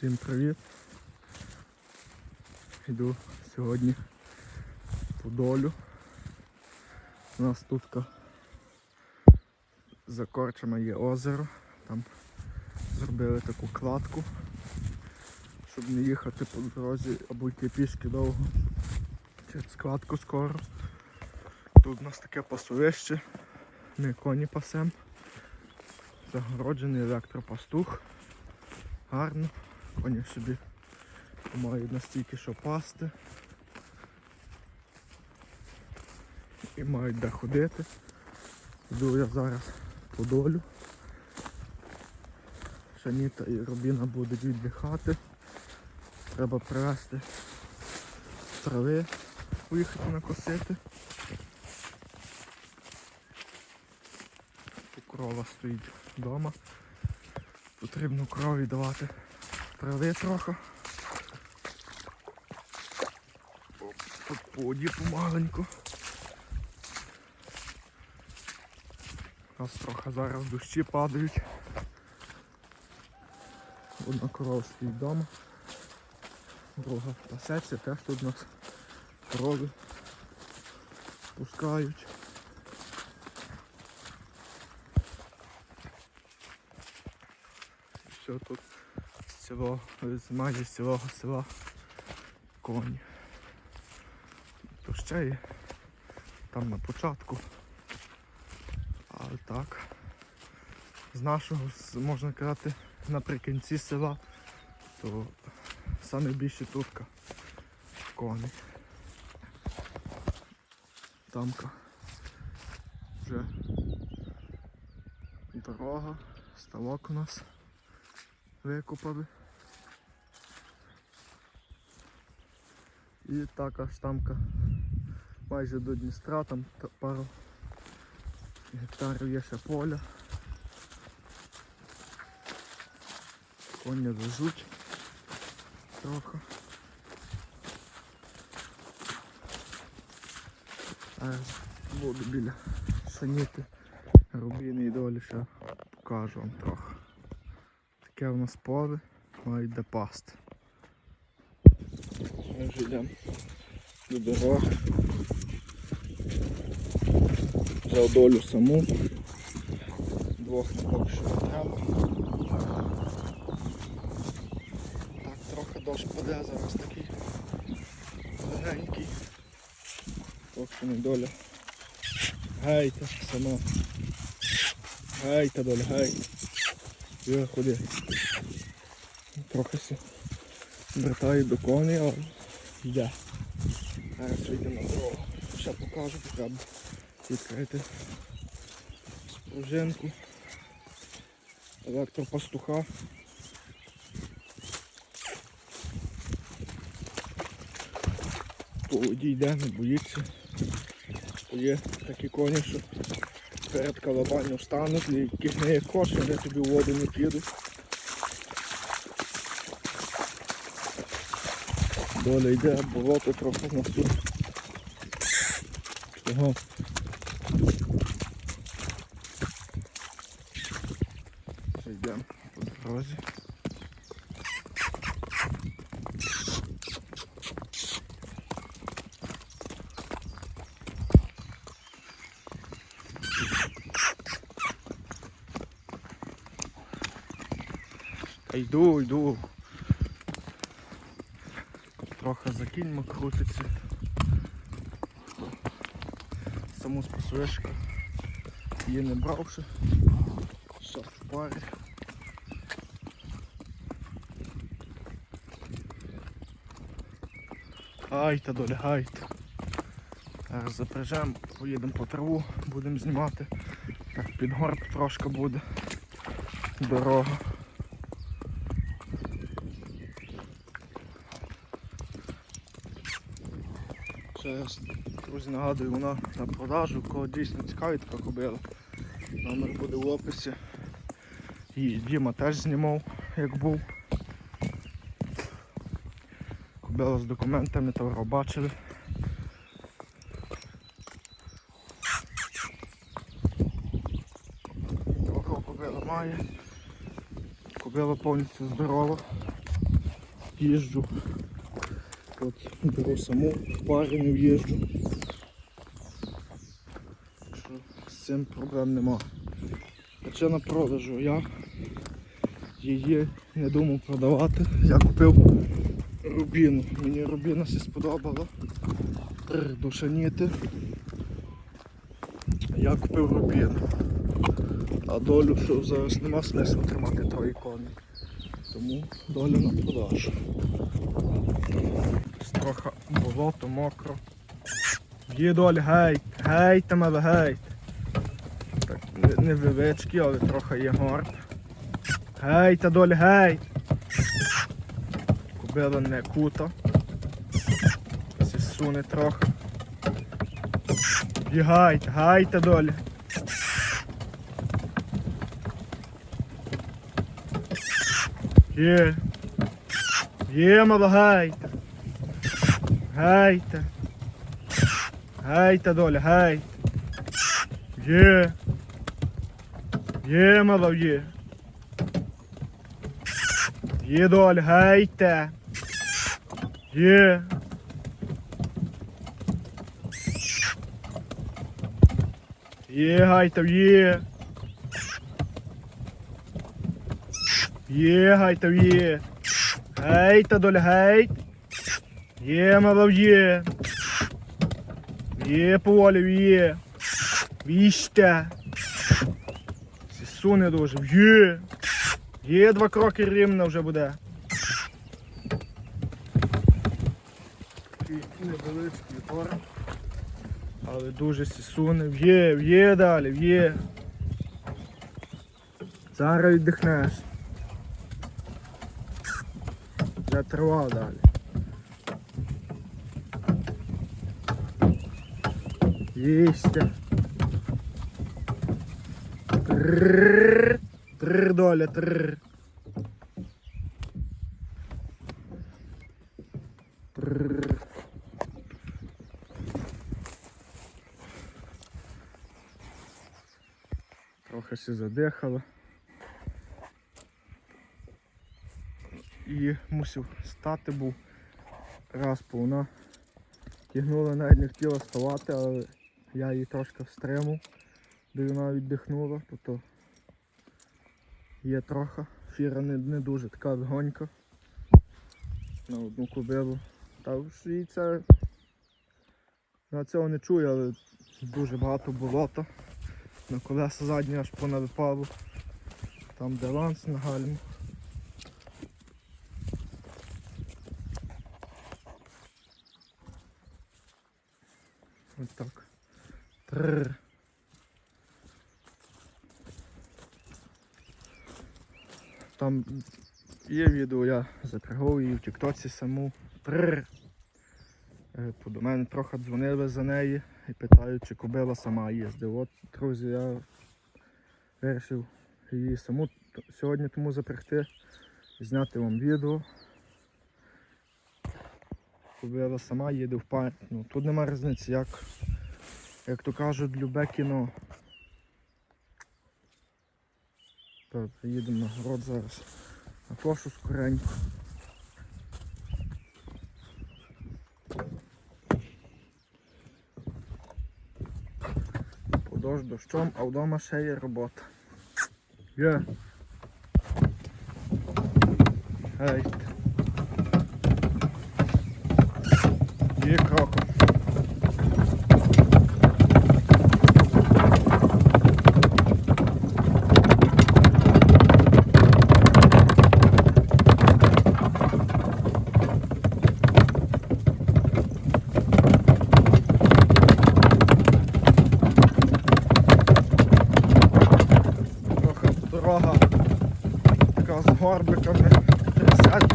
Всім привіт! Йду сьогодні по долю. У нас тут ка- за корчами є озеро. Там зробили таку кладку, щоб не їхати по дорозі або йти пішки довго. Через кладку скоро. Тут у нас таке пасовище. Ми коні пасем. Загороджений електропастух. Гарно. Коні собі мають настільки, що пасти. І мають де ходити. Йду я зараз по долю. Шаніта і Робіна будуть віддихати. Треба привезти трави, поїхати накосити. Тут корова стоїть вдома. Потрібно корові давати трави трохи. По воді помаленьку. У нас трохи зараз дощі падають. Одна корова стоїть вдома. Друга пасеться, теж тут у нас корови пускають. Все тут з майже з цілого села коні. То ще є там на початку. Але так. З нашого, можна казати, наприкінці села, то саме більше турка коні. Тамка вже дорога, ставок у нас викопали. І така штамка майже до Дністра, там пару гектарів є ще поля. Коні лежуть трохи. А буду біля саніти рубіни і долі ще покажу вам трохи. Таке в нас поле, мають де пасти. Ми вже йдемо до дороги. Взяв долю саму. Двох поки що не. Так, трохи дощ паде, зараз такий легенький. Поки не доля. Гейте сама. Гейте доля, гейте. Йо, ходи. Трохи се вертаю до коней, але йде. Зараз вийдемо на дорогу. Ще покажу, треба відкрити спружинку. Електропастуха. По воді йде, не боїться. Є такі коні, що перед калабанням стануть, і яких не є кош, вони тобі воду не підуть. Доля йде, болото трохи в нас тут. Чого? Йдемо по дорозі. Йду, йду. Трохи за кіньма крутиться. Саму спасуєшка її не бравши. Зараз в парі. Гайте, доля, гайте. Зараз запряжемо, поїдемо по траву, будемо знімати. Так, під горб трошки буде. Дорога. Друзі, нагадую, вона на продажу, кого дійсно цікавить така кобила. Номер буде в описі. І Діма теж знімав, як був. Кобила з документами, товаро бачили. Трохи кобила має. Кобила повністю здорова. їжджу. От беру саму, в парі не в'їжджу. З цим проблем нема. На продажу я її не думав продавати. Я купив рубіну. Мені рубіна все сподобала. Душаніти. Я купив рубіну. А долю, що зараз нема смислу тримати тої коні. Тому долю на продажу. Трохи болото, мокро. Є доль, гей, гей там але. Так, не, не величкі, але трохи є горд. Гей та доль, гей. Кубила не кута. Сі суне трохи. І гайте, гайте доля. Є. Є, гайте. Гайте. Гайте, доля, гайте. Є. Є, мало, є. Є, доля, гайте. Є. Є, гайте, є. Є, гайте, є. Гейта, доля, гейт. Є, мало, є. Є, поволі, є. Віщте. Суне дуже. Є. Є два кроки рівно вже буде. Такий невеличкий гор. Але дуже сісуне. В'є, в'є далі, в'є. Зараз віддихнеш. Вже трава далі. Трррррр. Трррр, доля, трррр. Трохи ще задихало. І мусив стати був раз, бо вона тягнула, навіть не хотіла вставати, але я її трошки стримав, де вона віддихнула, тобто є трохи. Фіра не, не дуже така легонька на одну кобилу. Та і це я цього не чую, але дуже багато болота. На колеса задні аж понавипало. Там де ланс на гальму. Ось так. Тррр. Там є відео, я запрягав її в тіктоці саму. Тррр. Е, До мене трохи дзвонили за неї і питають, чи кобила сама їздить. От, друзі, я вирішив її саму сьогодні тому запрягти, зняти вам відео. Кобила сама їде в парк. Ну, тут нема різниці, як, як то кажуть, любе кіно. Так, їдемо на город зараз. На кошу скоренько. Подож дощом, а вдома ще є робота. Є. Гей. Є кроком. Трохи дорога така з горбиками. Трясять.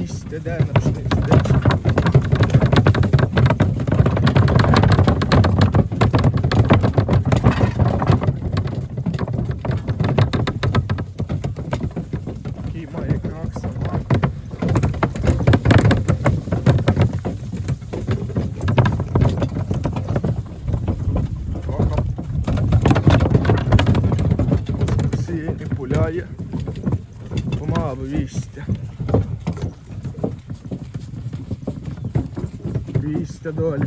Їсти де на пшениці, де пшениці. Такий має крак сама. сідає. Помалу вісті. Вісті долі.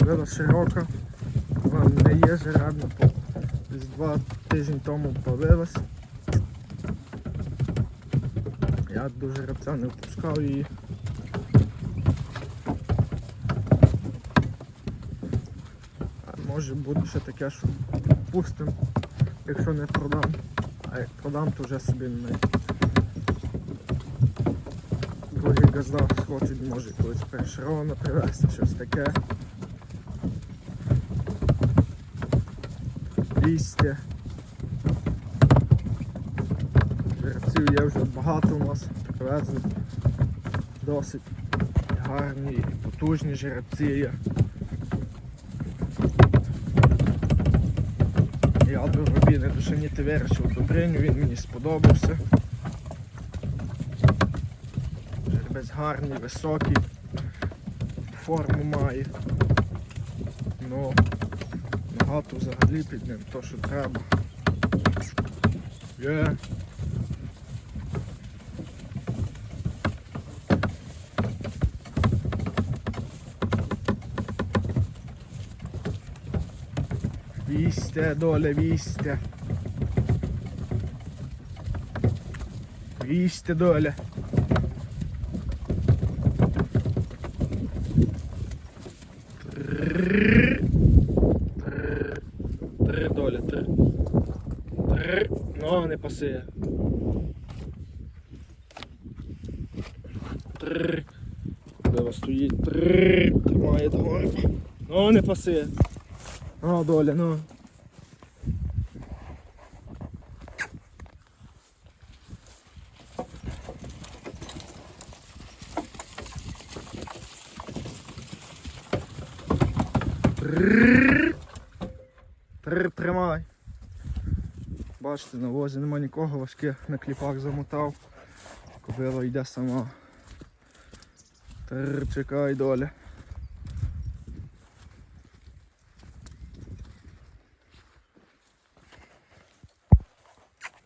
Вила широка. Вона не є жеребна, десь два тижні тому палилась. Я до жеребця не впускав її. А може буде ще таке, що пустим, якщо не продам. А як продам, то вже собі не газда схочуть, може якогось першерона привезти, щось таке. 200. Жеребців є вже багато у нас привезли. Досить гарні і потужні жеребці є. Я до Рубіни душаніти вирішив Добриню, він мені сподобався. Жеребець гарний, високий, форму має. Ну, багато взагалі під ним, то що треба. Є. Вісте, доля, вісте. Вісте, доля. Три доля, три. Три. Пасує. Три. Куди стоїть? Три. Тримає догори. Ну, не пасує. Ну, доля, ну. Три тримай. Бачите, на возі нема нікого, важке на кліпах замотав. Кобила йде сама. Тррр, чекай доля.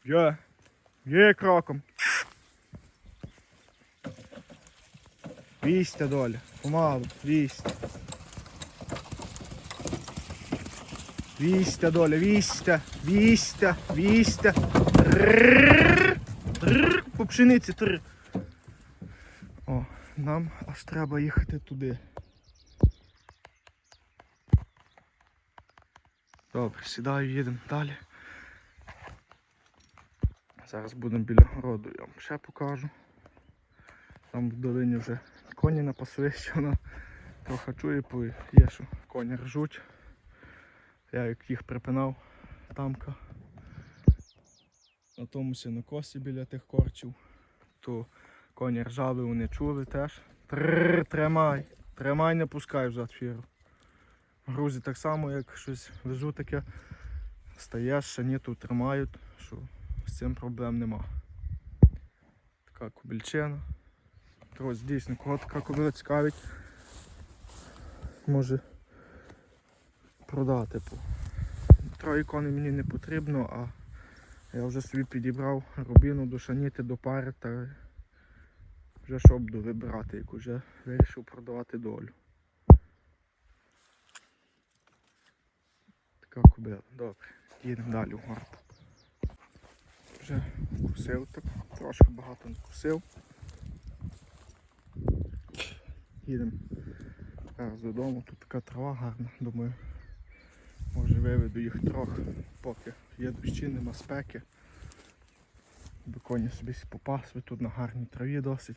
Є. Є кроком. Вісте доля. Помалу. Вісте. Вістя, доля, вістя, вістя, вістя. По пшениці. О, нам аж треба їхати туди. Добре, сідаю, їдемо далі. Зараз будемо біля городу, я вам ще покажу. Там в долині вже коні на пасовищі, вона трохи чує, є, що коні ржуть. Я їх припинав тамка на тому сінокосі біля тих корчів, то коні ржали, вони чули теж. Трррр, тримай, тримай, не пускай взад фіру. Грузі так само, як щось везу таке, стаєш, ні, тримають, що з цим проблем нема. Така кобільчина. Ось дійсно, кого така кобила цікавить, може продати. Троє коней мені не потрібно, а я вже собі підібрав рубіну до шаніти, до пари та вже що буду вибирати, як вже вирішив продавати долю. Така кобила. Добре, їдемо далі в город. Вже кусив так, трошки багато не кусив. Їдемо зараз додому, тут така трава гарна, думаю. Може виведу їх трохи, поки є дощі, нема спеки. Аби коні собі попасли, тут на гарній траві досить.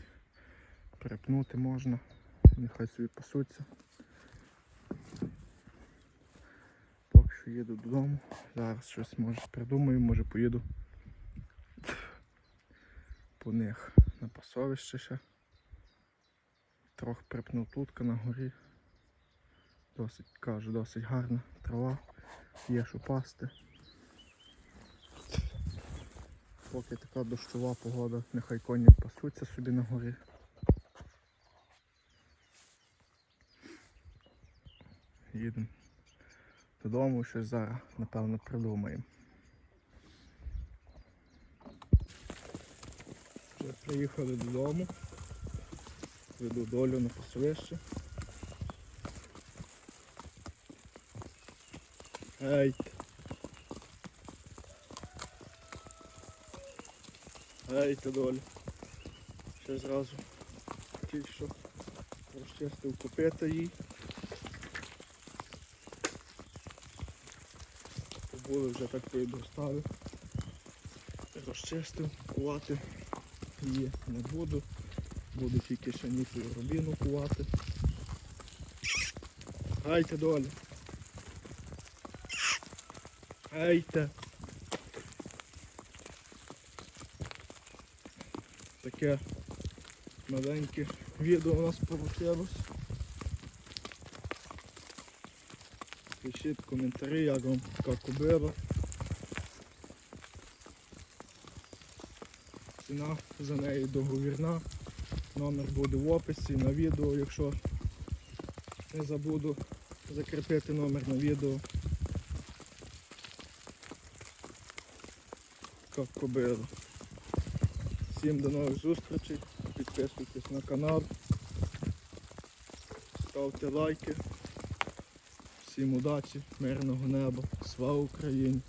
Перепнути можна, нехай собі пасуться. Поки що їду додому. Зараз щось може придумаю, може поїду по них на пасовище ще. Трохи припнув тутка на горі. Досить, кажу, досить гарна трава, є що пасти. Поки така дощова погода, нехай коні пасуться собі на горі. Їдемо додому, щось зараз, напевно, придумаємо. Вже приїхали додому. Веду долю на пасовище. Ей, ти доля. Ще зразу тільки що розчистив копита їй. Були вже так підростали. Розчистив, кувати її не буду. Буду тільки ще нікою рубіну кувати. Гайте доля. Гайте. Таке маленьке відео у нас вийшло. Пишіть коментарі, як вам така кобила. Ціна за неї договірна. Номер буде в описі на відео, якщо не забуду закріпити номер на відео. Як кобила. Всім до нових зустрічей. Підписуйтесь на канал. Ставте лайки. Всім удачі, мирного неба. Слава Україні!